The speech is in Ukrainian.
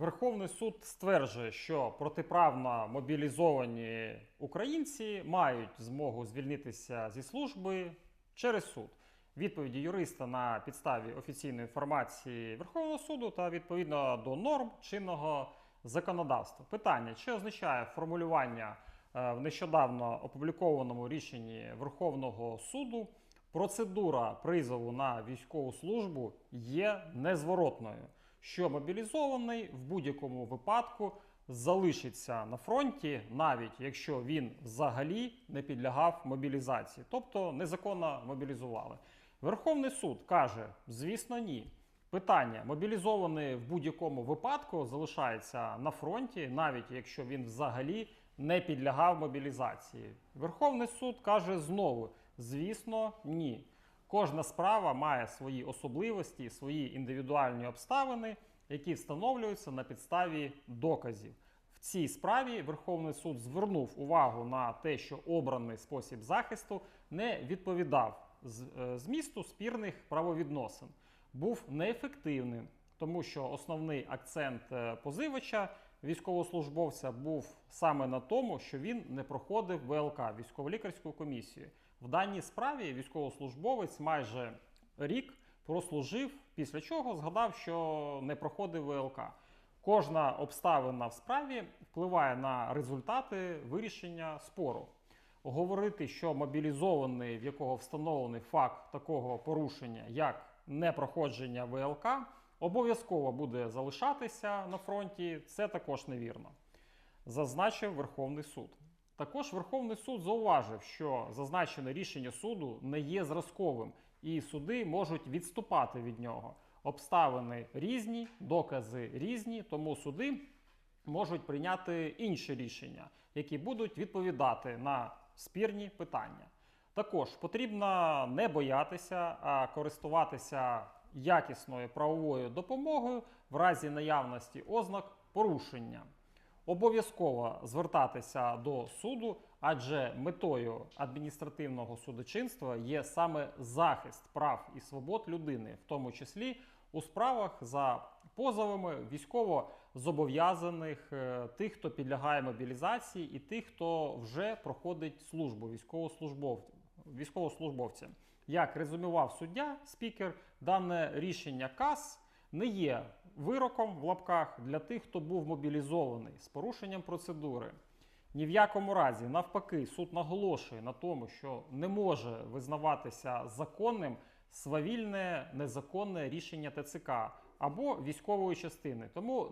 Верховний суд стверджує, що протиправно мобілізовані українці мають змогу звільнитися зі служби через суд. Відповіді юриста на підставі офіційної інформації Верховного суду та відповідно до норм чинного законодавства. Питання: чи означає формулювання е, в нещодавно опублікованому рішенні Верховного суду процедура призову на військову службу є незворотною, що мобілізований в будь-якому випадку залишиться на фронті, навіть якщо він взагалі не підлягав мобілізації, тобто незаконно мобілізували. Верховний суд каже: звісно, ні. Питання: мобілізований в будь-якому випадку залишається на фронті, навіть якщо він взагалі не підлягав мобілізації. Верховний суд каже знову: звісно, ні. Кожна справа має свої особливості, свої індивідуальні обставини, які встановлюються на підставі доказів. В цій справі Верховний суд звернув увагу на те, що обраний спосіб захисту не відповідав з- е, змісту спірних правовідносин, був неефективним, тому що основний акцент е, позивача військовослужбовця був саме на тому, що він не проходив ВЛК військово-лікарську комісію. В даній справі військовослужбовець майже рік прослужив, після чого згадав, що не проходив ВЛК. Кожна обставина в справі впливає на результати вирішення спору. Говорити, що мобілізований, в якого встановлений факт такого порушення, як непроходження ВЛК, обов'язково буде залишатися на фронті, це також невірно зазначив Верховний суд. Також Верховний суд зауважив, що зазначене рішення суду не є зразковим, і суди можуть відступати від нього. Обставини різні, докази різні, тому суди можуть прийняти інші рішення, які будуть відповідати на спірні питання. Також потрібно не боятися, а користуватися якісною правовою допомогою в разі наявності ознак порушення. Обов'язково звертатися до суду, адже метою адміністративного судочинства є саме захист прав і свобод людини, в тому числі у справах за позовами військово зобов'язаних е, тих, хто підлягає мобілізації, і тих, хто вже проходить службу військовослужбов... військовослужбовцям. Як резюмував суддя, спікер, дане рішення КАС не є вироком в лапках для тих, хто був мобілізований з порушенням процедури. Ні в якому разі, навпаки, суд наголошує на тому, що не може визнаватися законним свавільне незаконне рішення ТЦК або військової частини. Тому